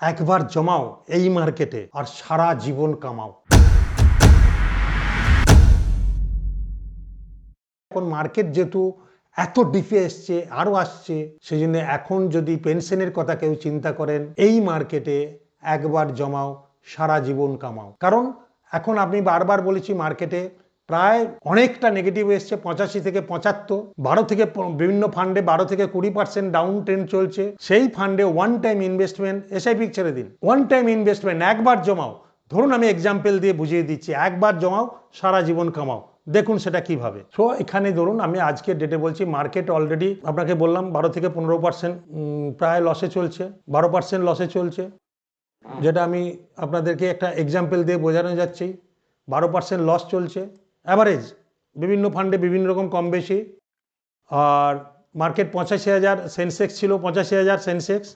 একবার জমাও এই মার্কেটে আর সারা জীবন কামাও। এখন মার্কেট যেহেতু এত ডিপে এসছে, আরও আসছে সেই জন্য এখন যদি পেনশনের কথা কেউ চিন্তা করেন, এই মার্কেটে একবার জমাও, সারা জীবন কামাও। কারণ এখন আমি বারবার বলেছি মার্কেটে প্রায় অনেকটা নেগেটিভ এসছে, পঁচাশি থেকে পঁচাত্তর। বারো থেকে বিভিন্ন ফান্ডে বারো থেকে কুড়ি পার্সেন্ট ডাউন ট্রেন্ড চলছে। সেই ফান্ডে ওয়ান টাইম ইনভেস্টমেন্ট এসআইপি ছেড়ে দিন। ওয়ান টাইম ইনভেস্টমেন্ট একবার জমাও। ধরুন আমি এক্সাম্পল দিয়ে বুঝিয়ে দিচ্ছি, একবার জমাও, সারা জীবন কামাও। দেখুন সেটা কীভাবে। সো এখানে ধরুন আমি আজকের ডেটে বলছি মার্কেট অলরেডি আপনাকে বললাম, বারো থেকে পনেরো পার্সেন্ট প্রায় লসে চলছে। বারো পার্সেন্ট লসে চলছে। যেটা আমি আপনাদেরকে একটা এক্সাম্পল দিয়ে বোঝানো যাচ্ছি। বারো পার্সেন্ট লস চলছে। অ্যাভারেজ বিভিন্ন ফান্ডে বিভিন্ন রকম কম বেশি। আর মার্কেট পঁচাশি হাজার সেন্সেক্স ছিল পঁচাশি হাজার সেন্সেক্স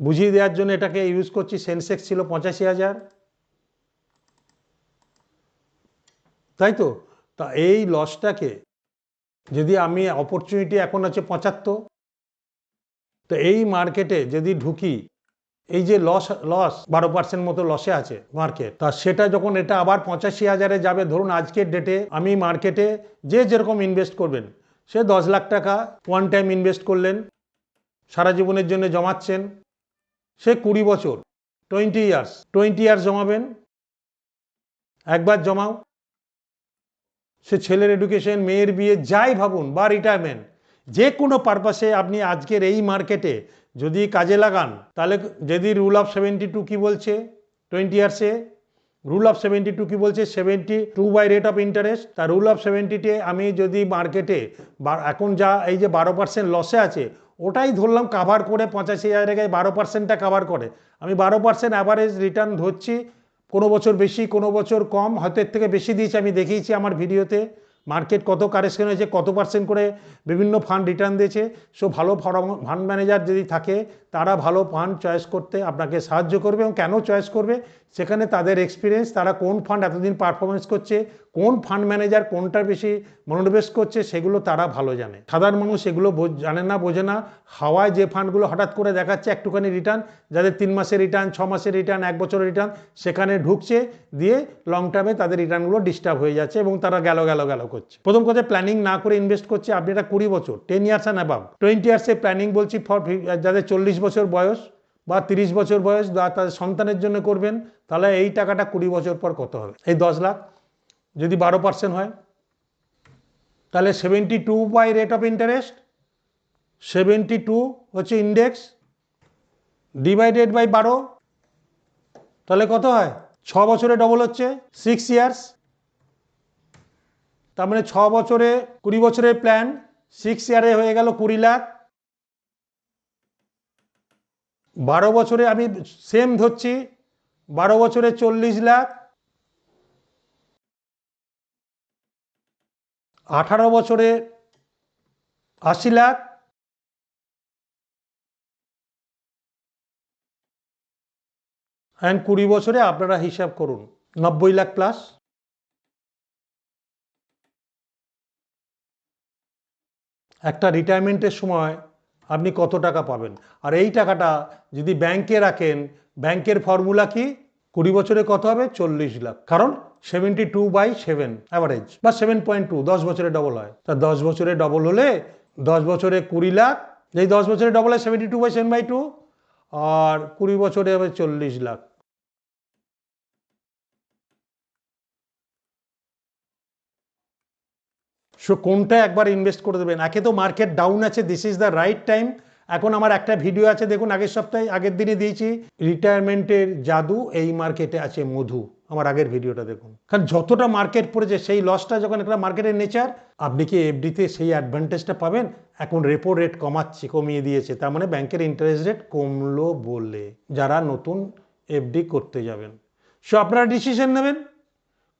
বুঝিয়ে দেওয়ার জন্য এটাকে ইউজ করছি সেন্সেক্স ছিল পঁচাশি হাজার। তাই তো? তা এই লসটাকে যদি আমি অপরচুনিটি এখন আছে পঁচাত্তর, তো এই মার্কেটে যদি ঢুকি এই যে লস লস বারো পার্সেন্ট মতো লসে আছে মার্কেট তা সেটা যখন এটা আবার পঁচাশি হাজারে যাবে, ধরুন আজকের ডেটে আমি মার্কেটে যে যেরকম ইনভেস্ট করবেন, সে দশ লাখ টাকা ওয়ান টাইম ইনভেস্ট করলেন, সারা জীবনের জন্য জমাচ্ছেন, সে কুড়ি বছর টোয়েন্টি ইয়ার্স টোয়েন্টি ইয়ার্স জমাবেন, একবার জমাও। সে ছেলের এডুকেশন মেয়ের বিয়ে, যাই ভাবুন বা রিটায়ারমেন্ট যে কোনো পারপাসে আপনি আজকের এই মার্কেটে যদি কাজে লাগান, তাহলে যদি রুল অফ সেভেন্টি টু কী বলছে? টোয়েন্টি ইয়ার্সে রুল অফ সেভেন্টি টু কী বলছে? Seventy two by rate of interest তা রুল অফ সেভেন্টিতে আমি যদি মার্কেটে এখন যা এই যে বারো পার্সেন্ট লসে আছে, ওটাই ধরলাম কাভার করে পঁচাশি হাজার টাকায় বারো পার্সেন্টটা কাভার করে। আমি বারো পার্সেন্ট অ্যাভারেজ রিটার্ন ধরছি, কোনো বছর বেশি, কোনো বছর কম, হয়তো এর থেকে বেশি দিয়েছি, আমি দেখিয়েছি আমার ভিডিওতে মার্কেট কত কারেকশন হয়েছে, কত পার্সেন্ট করে বিভিন্ন ফান্ড রিটার্ন দিয়েছে সো ভালো ফান্ড ম্যানেজার যদি থাকে, তারা ভালো ফান্ড চয়েস করতে আপনাকে সাহায্য করবে এবং কেন চয়েস করবে সেখানে তাদের এক্সপিরিয়েন্স তারা কোন ফান্ড এতদিন পারফরমেন্স করছে, কোন ফান্ড ম্যানেজার কোনটা বেশি মনোনিবেশ করছে, সেগুলো তারা ভালো জানে। সাধারণ মানুষ বোঝ- জানে না, বোঝে না। হাওয়ায় যে ফান্ডগুলো হঠাৎ করে দেখাচ্ছে, একটুখানি রিটার্ন যাদের তিন মাসের রিটার্ন ছ মাসের রিটার্ন এক বছরের রিটার্ন সেখানে ঢুকছে, দিয়ে লং টার্মে তাদের রিটার্নগুলো ডিস্টার্ব হয়ে যাচ্ছে এবং তারা গেল গেল গেল করছে। প্রথম কথা প্ল্যানিং না করে ইনভেস্ট করছে, আপনি এটা কুড়ি বছর ten years and above twenty ইয়ার্সে planning বলছি ফর যাদের চল্লিশ বছর বয়স বা তিরিশ বছর বয়স, বা তাদের সন্তানের জন্য করবেন তাহলে এই টাকাটা কুড়ি বছর পর কত হবে? এই দশ লাখ, যদি বারো পার্সেন্ট হয়, তাহলে seventy two by rate of interest seventy two হচ্ছে ইন্ডেক্স ডিভাইডেড বাই বারো, তাহলে কত হয়? ছ বছরে ডবল হচ্ছে সিক্স ইয়ার্স তার মানে ছ বছরে, কুড়ি বছরের প্ল্যান সিক্স ইয়ারে হয়ে গেল কুড়ি লাখ। বারো বছরে আমি সেম ধরছি বারো বছরে চল্লিশ লাখ। আঠারো বছরে আশি লাখ। অ্যান্ড কুড়ি বছরে আপনারা হিসাব করুন, নব্বই লাখ প্লাস একটা রিটায়ারমেন্টের সময় আপনি কত টাকা পাবেন? আর এই টাকাটা যদি ব্যাংকে রাখেন ব্যাংকের ফর্মুলা কি? কুড়ি বছরে কত হবে? চল্লিশ লাখ। কারণ seventy two by seven average বা সেভেন পয়েন্ট টু দশ বছরে ডবল হয়। তা দশ বছরে ডবল হলে দশ বছরে কুড়ি লাখ, এই দশ বছরে ডবল হয় seventy two by seven by two আর কুড়ি বছরে হবে চল্লিশ লাখ। সো কোনটা একবার ইনভেস্ট করে দেবেন? একে তো মার্কেট ডাউন আছে this is the right time এখন আমার একটা ভিডিও আছে, দেখুন, আগের সপ্তাহে, আগের দিনে দিয়েছি। রিটায়ারমেন্টের জাদু এই মার্কেটে আছে মধু। আমার আগের ভিডিওটা দেখুন। কারণ যতটা মার্কেট পড়েছে, সেই লসটা যখন একটা মার্কেটের নেচার আপনি কি এফডিতে সেই অ্যাডভান্টেজটা পাবেন? এখন রেপো রেট কমাচ্ছে, কমিয়ে দিয়েছে। তার মানে ব্যাংকের ইন্টারেস্ট রেট কমলো বলে যারা নতুন এফডি করতে যাবেন। সো আপনারা ডিসিশন নেবেন।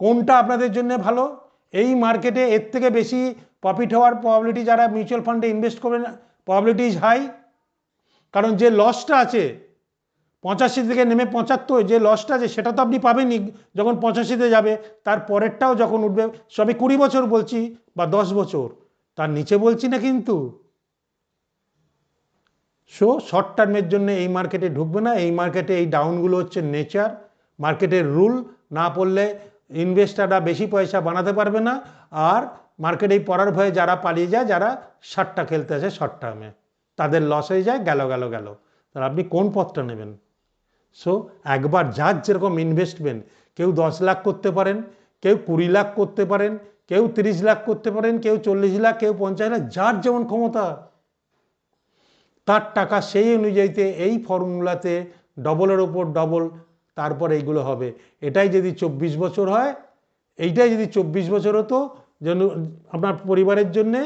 কোনটা আপনাদের জন্য ভালো? এই মার্কেটে এর থেকে বেশি প্রফিট হওয়ার প্রবাবিলিটি যারা মিউচুয়াল ফান্ডে ইনভেস্ট করবেন প্রবাবিলিটি ইজ হাই কারণ যে লসটা আছে, পঁচাশি থেকে নেমে পঁচাত্তর, যে লসটা আছে, সেটা তো আপনি পাবেনই। যখন পঁচাশিতে যাবে, তার পরেরটাও যখন উঠবে, সবে কুড়ি বছর বলছি বা দশ বছর, তার নিচে বলছি না কিন্তু। সো শর্ট টার্মের জন্য এই মার্কেটে ঢুকবে না। এই মার্কেটে এই ডাউনগুলো হচ্ছে নেচার মার্কেটের রুল না পড়লে ইনভেস্টাররা বেশি পয়সা বানাতে পারবে না, আর মার্কেটে এই পড়ার ভয়ে যারা পালিয়ে যায়, যারা শর্টটা খেলতে আসে শর্ট টার্মে তাদের লস হয়ে যায়, গেল গেল গেল। তাহলে আপনি কোন পথটা নেবেন? সো একবার যার যেরকম ইনভেস্টমেন্ট কেউ দশ লাখ করতে পারেন, কেউ কুড়ি লাখ করতে পারেন, কেউ তিরিশ লাখ করতে পারেন, কেউ চল্লিশ লাখ, কেউ পঞ্চাশ লাখ, যার যেমন ক্ষমতা। তার টাকা সেই অনুযায়ীতে এই ফর্মুলাতে ডবলের ওপর ডবল তারপর এইগুলো হবে। এটাই যদি চব্বিশ বছর হয়, এইটাই যদি চব্বিশ বছর হতো, যেন আপনার পরিবারের জন্যে,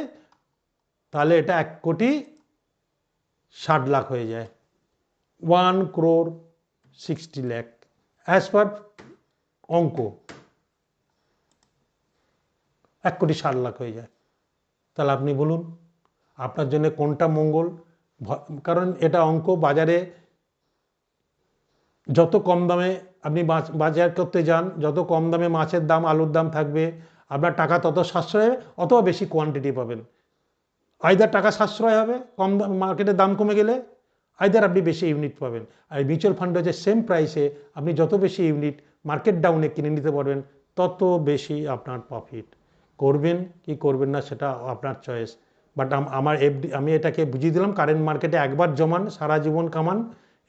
তাহলে এটা এক কোটি ষাট লাখ হয়ে যায়। One crore sixty lakh as per অঙ্ক। এক কোটি ষাট লাখ হয়ে যায়। তাহলে আপনি বলুন, আপনার জন্য কোনটা মঙ্গল? কারণ এটা অঙ্ক বাজারে যত কম দামে আপনি বাজার করতে যান, যত কম দামে মাছের দাম, আলুর দাম থাকবে, আপনার টাকা তত সাশ্রয় হবে অত বেশি কোয়ান্টিটি পাবেন। আয়দার টাকা সাশ্রয় হবে, কম দাম মার্কেটের দাম কমে গেলে আয়দার আপনি বেশি ইউনিট পাবেন। আর মিউচুয়াল ফান্ড হচ্ছে সেম প্রাইসে আপনি যত বেশি ইউনিট মার্কেট ডাউনে কিনে নিতে পারবেন, তত বেশি আপনার প্রফিট করবেন কি করবেন না সেটা আপনার চয়েস বাট আমার এফডি আমি এটাকে বুঝিয়ে দিলাম কারেন্ট মার্কেটে একবার জমান, সারা জীবন কামান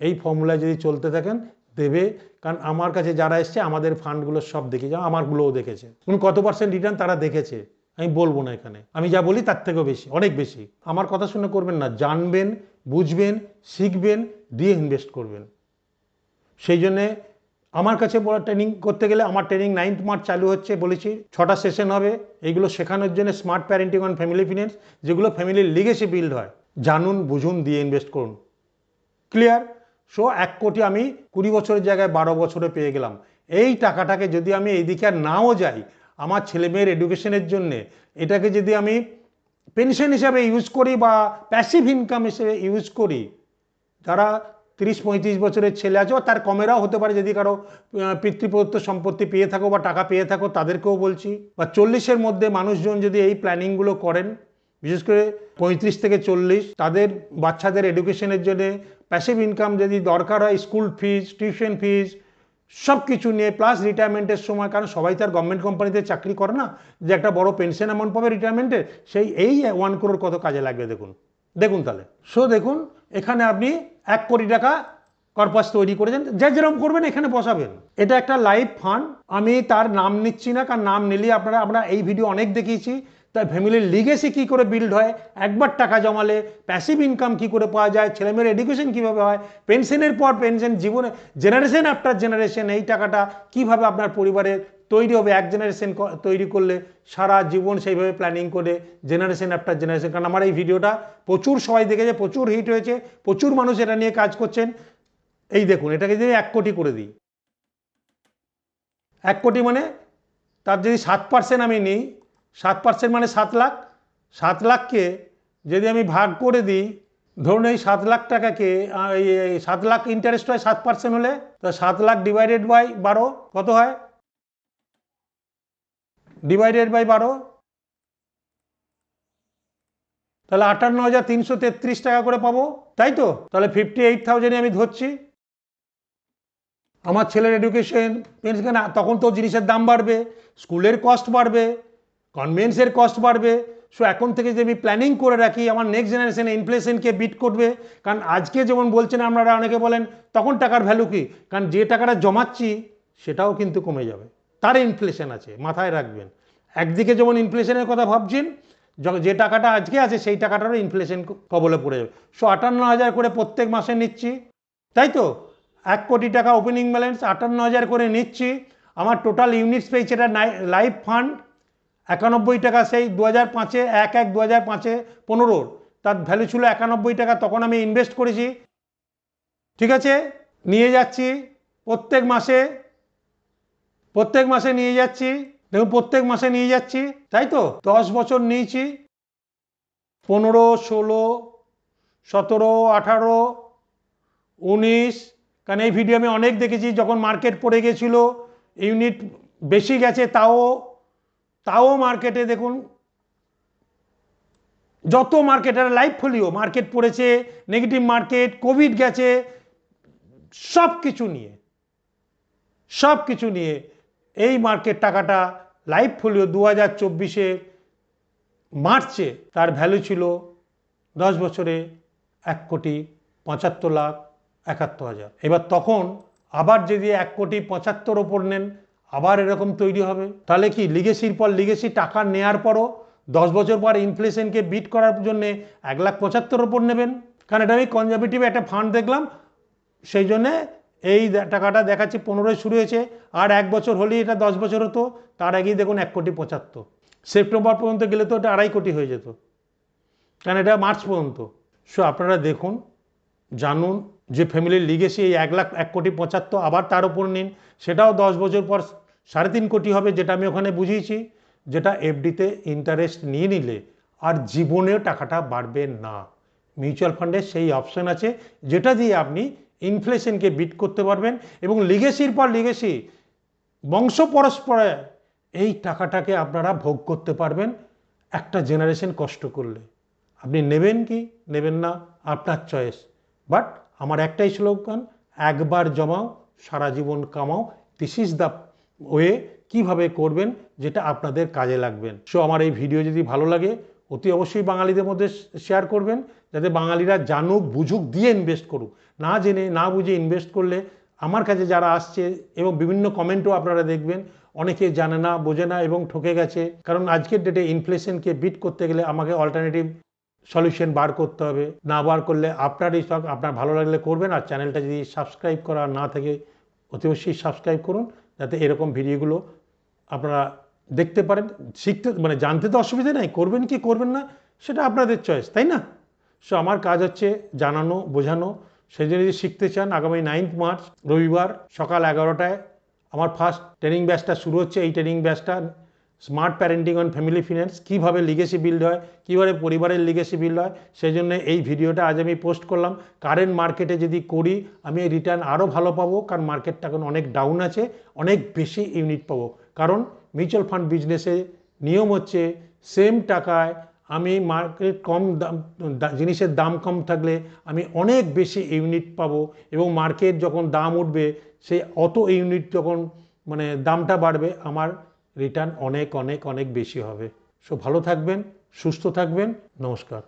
এই ফর্মুলায় যদি চলতে থাকেন, দেবে। কারণ আমার কাছে যারা এসছে, আমাদের ফান্ডগুলো সব দেখেছে আমারগুলোও দেখেছে। উনি কত পার্সেন্ট রিটার্ন তারা দেখেছে? আমি বলব না এখানে। আমি যা বলি তার থেকেও বেশি, অনেক বেশি। আমার কথা শুনে করবেন না। জানবেন, বুঝবেন, শিখবেন, দিয়ে ইনভেস্ট করবেন। সেই জন্যে আমার কাছে বড় ট্রেনিং করতে গেলে আমার ট্রেনিং নাইন্থ মার্চ চালু হচ্ছে বলেছি, ছটা সেশন হবে। এইগুলো শেখানোর জন্য smart parenting on family finance যেগুলো ফ্যামিলির লিগেসি বিল্ড হয়। জানুন, বুঝুন, দিয়ে ইনভেস্ট করুন। ক্লিয়ার সো এক কোটি আমি কুড়ি বছরের জায়গায় বারো বছরে পেয়ে গেলাম। এই টাকাটাকে যদি আমি এইদিকে আর নাও যাই, আমার ছেলেমেয়ের এডুকেশনের জন্যে, এটাকে যদি আমি পেনশন হিসাবে ইউজ করি বা প্যাসিভ ইনকাম হিসেবে ইউজ করি, যারা তিরিশ, পঁয়ত্রিশ বছরের ছেলে আছে তার কমেরাও হতে পারে, যদি কারও পিতৃপ্রদত্ত সম্পত্তি পেয়ে থাকো বা টাকা পেয়ে থাকো, তাদেরকেও বলছি। বা চল্লিশের মধ্যে মানুষজন যদি এই প্ল্যানিংগুলো করেন, বিশেষ করে পঁয়ত্রিশ থেকে চল্লিশ, তাদের বাচ্চাদের এডুকেশনের জন্য প্যাসিভ ইনকাম যদি দরকার হয় স্কুল ফিজ টিউশন ফিজ সব কিছু নিয়ে প্লাস রিটায়ারমেন্টের সময়, কারণ সবাই তার গভর্নমেন্ট কোম্পানিতে চাকরি করে না, যে একটা বড় পেনশন অ্যামাউন্ট পাবে রিটায়ারমেন্টে সেই এই ওয়ান করোর কত কাজে লাগবে দেখুন। দেখুন তাহলে। সো দেখুন, এখানে আপনি এক কোটি টাকা কর্পাস তৈরি করেছেন, যা যেরকম করবেন এখানে বসাবেন। এটা একটা লাইভ ফান্ড আমি তার নাম নিচ্ছি না, কারণ নাম নিলে আপনারা, আমরা এই ভিডিও অনেক দেখিয়েছি তার ফ্যামিলির লিগেসি কী করে বিল্ড হয়? একবার টাকা জমালে প্যাসিভ ইনকাম কী করে পাওয়া যায়? ছেলেমেয়ের এডুকেশন কীভাবে হয়? পেনশনের পর পেনশন জীবনে জেনারেশন আফটার জেনারেশন এই টাকাটা কীভাবে আপনার পরিবারের তৈরি হবে? এক জেনারেশন তৈরি করলে সারা জীবন সেইভাবে প্ল্যানিং করে জেনারেশন আফটার জেনারেশন কারণ আমার এই ভিডিওটা প্রচুর সবাই দেখেছে, প্রচুর হিট হয়েছে, প্রচুর মানুষ এটা নিয়ে কাজ করছেন। এই দেখুন, এটাকে যদি এক কোটি করে দিই। এক কোটি মানে তার যদি সাত পার্সেন্ট আমি নিই সাত পার্সেন্ট মানে সাত লাখ। সাত লাখকে যদি আমি ভাগ করে দিই, ধরুন এই সাত লাখ টাকাকে এই সাত লাখ ইন্টারেস্ট হয় সাত পার্সেন্ট হলে, তো সাত লাখ ডিভাইডেড বাই বারো কত হয়? ডিভাইডেড বাই বারো। তাহলে আটান্ন হাজার তিনশো তেত্রিশ টাকা করে পাবো, তাই তো? তাহলে ফিফটি এইট থাউজেন্ডে আমি ধরছি। আমার ছেলের এডুকেশন তখন তো জিনিসের দাম বাড়বে, স্কুলের কস্ট বাড়বে। কনভেন্সের কস্ট বাড়বে। সো এখন থেকে যদি আমি প্ল্যানিং করে রাখি, আমার নেক্সট জেনারেশনে ইনফ্লেশনকে বিট করবে, কারণ আজকে যেমন বলছেন আপনারা অনেকে বলেন, তখন টাকার ভ্যালু কী? কারণ যে টাকাটা জমাচ্ছি, সেটাও কিন্তু কমে যাবে। তার ইনফ্লেশন আছে, মাথায় রাখবেন। একদিকে যেমন ইনফ্লেশনের কথা ভাবছেন যে টাকাটা আজকে আছে, সেই টাকাটারও ইনফ্লেশন কবলে পড়ে যাবে। সো আটান্ন হাজার করে প্রত্যেক মাসে নিচ্ছি, তাই তো? এক কোটি টাকা ওপেনিং ব্যালেন্স আটান্ন হাজার করে নিচ্ছি। আমার টোটাল ইউনিটস পেয়েছে এটা লাইফ ফান্ড একানব্বই টাকা সেই দু হাজার পাঁচে, এক এক দু হাজার পাঁচে পনেরোর তার ভ্যালু ছিল একানব্বই টাকা, তখন আমি ইনভেস্ট করেছি। ঠিক আছে? নিয়ে যাচ্ছি প্রত্যেক মাসে প্রত্যেক মাসে নিয়ে যাচ্ছি। দেখুন, প্রত্যেক মাসে নিয়ে যাচ্ছি, তাই তো? দশ বছর নিয়েছি। পনেরো, ষোলো, সতেরো, আঠারো, উনিশ, কারণ এই ভিডিও আমি অনেক দেখেছি, যখন মার্কেট পড়ে গেছিল ইউনিট বেশি গেছে, তাও তাও মার্কেটে দেখুন, যত মার্কেট আর লাইভ ফলিও মার্কেট পড়েছে নেগেটিভ মার্কেট কোভিড গেছে সব কিছু নিয়ে সব কিছু নিয়ে এই মার্কেট টাকাটা লাইভ ফলিও দু হাজার চব্বিশে, মার্চে তার ভ্যালু ছিল দশ বছরে এক কোটি পঁচাত্তর লাখ একাত্তর হাজার। এবার তখন আবার যদি এক কোটি পঁচাত্তর ওপর নেন আবার এরকম তৈরি হবে। তাহলে কি লিগেসির পর লিগেসি টাকা নেয়ার পরও দশ বছর পর ইনফ্লেশনকে বিট করার জন্যে এক লাখ পঁচাত্তর ওপর নেবেন? কারণ এটা আমি কনজারভেটিভ একটা ফান্ড দেখলাম, সেই জন্যে এই টাকাটা দেখাচ্ছে, পনেরোয় শুরু হয়েছে, আর এক বছর হলেই এটা দশ বছর হতো, তার আগেই দেখুন এক কোটি পঁচাত্তর। সেপ্টেম্বর পর্যন্ত গেলে তো এটা আড়াই কোটি হয়ে যেত। কারণ এটা মার্চ পর্যন্ত। সো আপনারা দেখুন, জানুন যে ফ্যামিলির লিগেসি এই এক লাখ, এক কোটি পঁচাত্তর আবার তার উপর নিন, সেটাও দশ বছর পর সাড়ে তিন কোটি হবে যেটা আমি ওখানে বুঝিয়েছি, যেটা এফডিতে ইন্টারেস্ট নিয়ে নিলে আর জীবনেও টাকাটা বাড়বে না। মিউচুয়াল ফান্ডে সেই অপশন আছে, যেটা দিয়ে আপনি ইনফ্লেশনকে বিট করতে পারবেন এবং লিগেসির পর লিগেসি বংশ পরস্পরে এই টাকাটাকে আপনারা ভোগ করতে পারবেন। একটা জেনারেশন কষ্ট করলে। আপনি নেবেন কি? নেবেন না, আপনার চয়েস বাট আমার একটাই স্লোগান একবার জমাও, সারা জীবন কামাও। দিস ইজ দ্য ওয়ে কীভাবে করবেন যেটা আপনাদের কাজে লাগবেন সো আমার এই ভিডিও যদি ভালো লাগে, অতি অবশ্যই বাঙালিদের মধ্যে শেয়ার করবেন, যাতে বাঙালিরা জানুক, বুঝুক, দিয়ে ইনভেস্ট করুক। না জেনে, না বুঝে ইনভেস্ট করলে আমার কাছে যারা আসছে এবং বিভিন্ন কমেন্টও আপনারা দেখবেন, অনেকে জানে না, বোঝে না এবং ঠকে গেছে। কারণ আজকের ডেটে ইনফ্লেশনকে বিট করতে গেলে আমাকে অল্টারনেটিভ সলিউশন বার করতে হবে। না বার করলে আপনার এই সব আপনার ভালো লাগলে করবেন। আর চ্যানেলটা যদি সাবস্ক্রাইব করা না থাকে, অতি অবশ্যই সাবস্ক্রাইব করুন। যাতে এরকম ভিডিওগুলো আপনারা দেখতে পারেন, শিখতে মানে জানতে তো অসুবিধা নেই, করবেন কি করবেন না, সেটা আপনাদের চয়েস তাই না? সো আমার কাজ হচ্ছে জানানো, বোঝানো, সেই জন্য যদি শিখতে চান, আগামী নাইন্থ মার্চ রবিবার সকাল এগারোটায় আমার ফার্স্ট ট্রেনিং ব্যাচটা শুরু হচ্ছে। এই training ব্যাচটা smart parenting on family finance, কীভাবে লিগেসি বিল্ড হয়, কীভাবে পরিবারের লিগেসি বিল্ড হয়, সেই জন্য এই ভিডিওটা আজ আমি পোস্ট করলাম। কারেন্ট মার্কেটে যদি করি, আমি এই রিটার্ন আরও ভালো পাবো, কারণ মার্কেটটা এখন অনেক ডাউন আছে, অনেক বেশি ইউনিট পাবো। কারণ মিউচুয়াল ফান্ড বিজনেসে নিয়ম হচ্ছে সেম টাকায় আমি মার্কেট কম দাম জিনিসের দাম কম থাকলে আমি অনেক বেশি ইউনিট পাবো এবং মার্কেট যখন দাম উঠবে সেই অত ইউনিট যখন মানে দামটা বাড়বে, আমার রিটার্ন অনেক অনেক অনেক বেশি হবে। সো ভালো থাকবেন সুস্থ থাকবেন নমস্কার।